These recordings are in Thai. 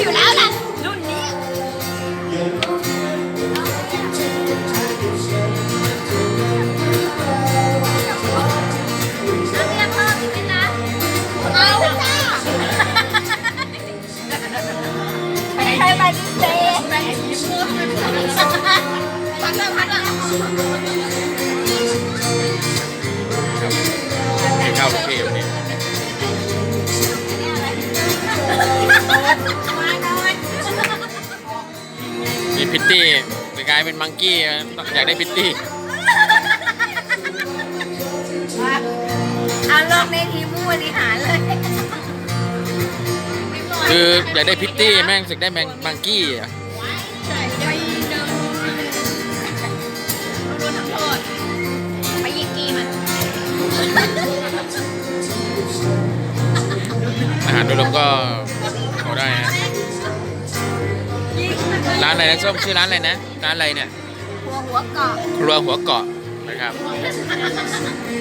อยู่แล้วล่ะรุ่นนี้น้ำเรียกเพิ่มอีกไหมนะเอาจ้าไม่ใช่ปฏิเสธพักแล้วพักแล้ว พิตตี้กลายเป็นมังกี้อยากได้พิตตี้เอาลงในทีมผู้บริหารเลยคืออยากได้พิตตี้แม่งสึกได้แมงมังกี้อะไปยิงกีมันอาหารโดยรวมก็เอาได้นะ ร้านอะไรนะส้มชื่อร้านอะไรนะ ร้านอะไรเนี่ยหัวหัวเกาะครัวหัวเกาะนะครับ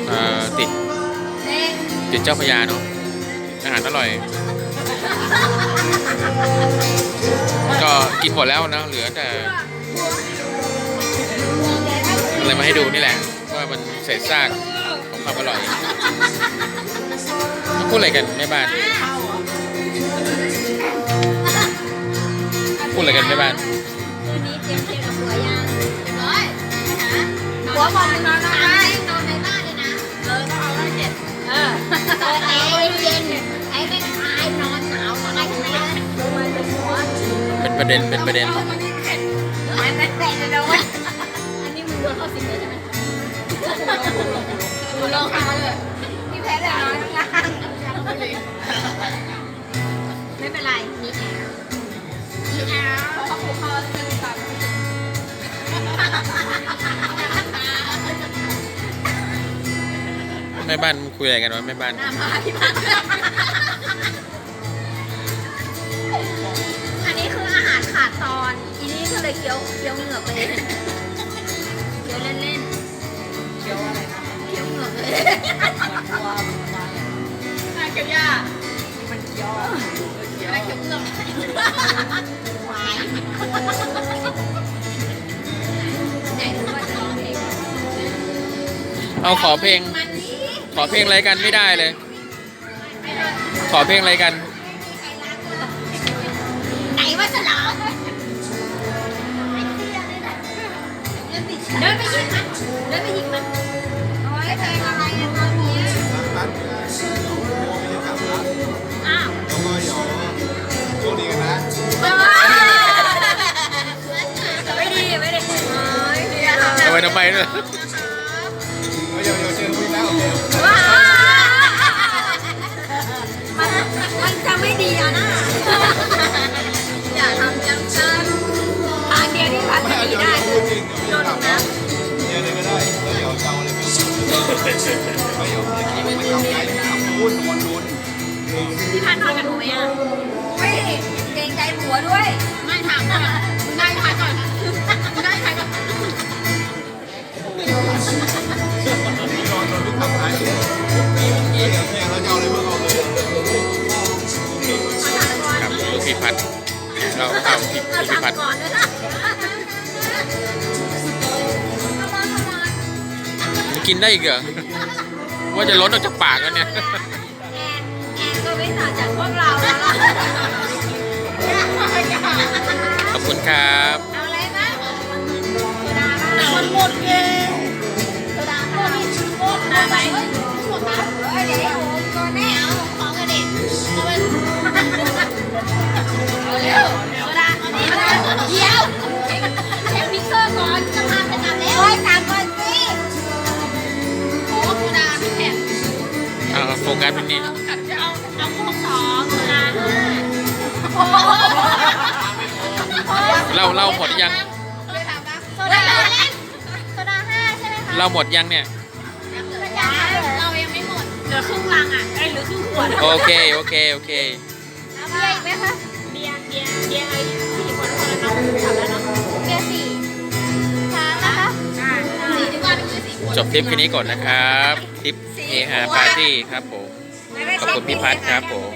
เอ่อติดเด็กติดเจ้าพระยาเนาะ อาหารอร่อย ก็กินหมดแล้วนะ เหลือแต่อะไรมาให้ดูนี่แหละ ว่ามันเศษซากของความอร่อยพูดอะไรกันแม่บ้าน พูดอะไรกันแม่บ้าน คืนนี้เตรียมเพลงกับหัวยังเรียบร้อยหัวบอกมึงนอนนอนไหมนอนในบ้านเลยนะ เออต้องเอาไว้เจ็ดเออเออแอร์เย็นไอ้ไม่คลายนอนหนาวอะไรทั้งนั้นลงมาเป็นหัวเป็นประเด็น เป็นประเด็นอันนั้นแต่เลยนะเว้ยอันนี้มึงโดนเข้าสิงเลยใช่ไหมดูลองทำเลยพี่แพ้เลยน้อยล่างไม่เป็นไรนี่แอร์ แม่บ้านคุยอะไรกันวะแม่บ้าน หน้ามาพี่พันอันนี้คืออาหารขาดตอน อีนี่ก็เลยเคี้ยวเคี้ยวเหงือกไปเลยเคี้ยวเล่นๆเคี้ยวอะไรนะเคี้ยวเหงือกเลยน่าเคี้ยวยามันเคี้ยวเคี้ยวเคี้ยวเหงือกหวายไหนรู้ว่าจะร้องเพลง เอาขอเพลง มันนี้ข อเพลงอะไรกันไม่ได้เลย ขอเพลงอะไรกัน ไหนว่าจะร้องเดินไปยิงมันเดินไปยิงมันโอ้ยเพลงอะไรอะตอนนี้อ้าวแล้วก็เดี๋ยวโชคดีกันนะไม่ดีไม่ดีโอ้ยอย่าทำทำไมทำไมด้วย พูดนอนนุนพี่พันนอนกับหนูไหมอะไม่เกรงใจผัวด้วย ไม่ถามก่อนมึงได้ใครก่อนมึงได้ใครก่อนนอนนอนทุกคำท้ายเดี๋ยวเนี่ยเราจะเอาอะไรเมื่อเอาเลยครับลูกพี่พัดเราเอาพี่เราพี่พัดทำก่อนเลยนะทำมาทำมาจะกินได้อีกเหรอ ว่าจะล้นออกจากปากแล้วเนี่ยแอนแอนก็ไม่ต่างจากพวกเราแล้วล่ะ ขอบคุณครับาโฟกัสตรงนี้เอาเอาเอาพวกสองโซดาห้าเล่าเล่าหมดยังโซดาเล่นโซดาห้าใช่ไหมคะเล่าหมดยังเนี่ย เรายังไม่หมด เหลือครึ่งลังอะเอ้ยเหลือครึ่งขวดโอเค โอเค โอเค แล้วเบียร์อีกไหมคะเบียร์เบียร์เบียร์ไอ้สี่คนคนละน้องสามแล้วเนาะเบียร์สี่สามนะคะสี่ดีกว่าเป็นสี่จบทริปแค่นี้ก่อนนะครับทริปเฮฮาปาร์ตี้ครับผม ขอบคุณพี่พัดครับผม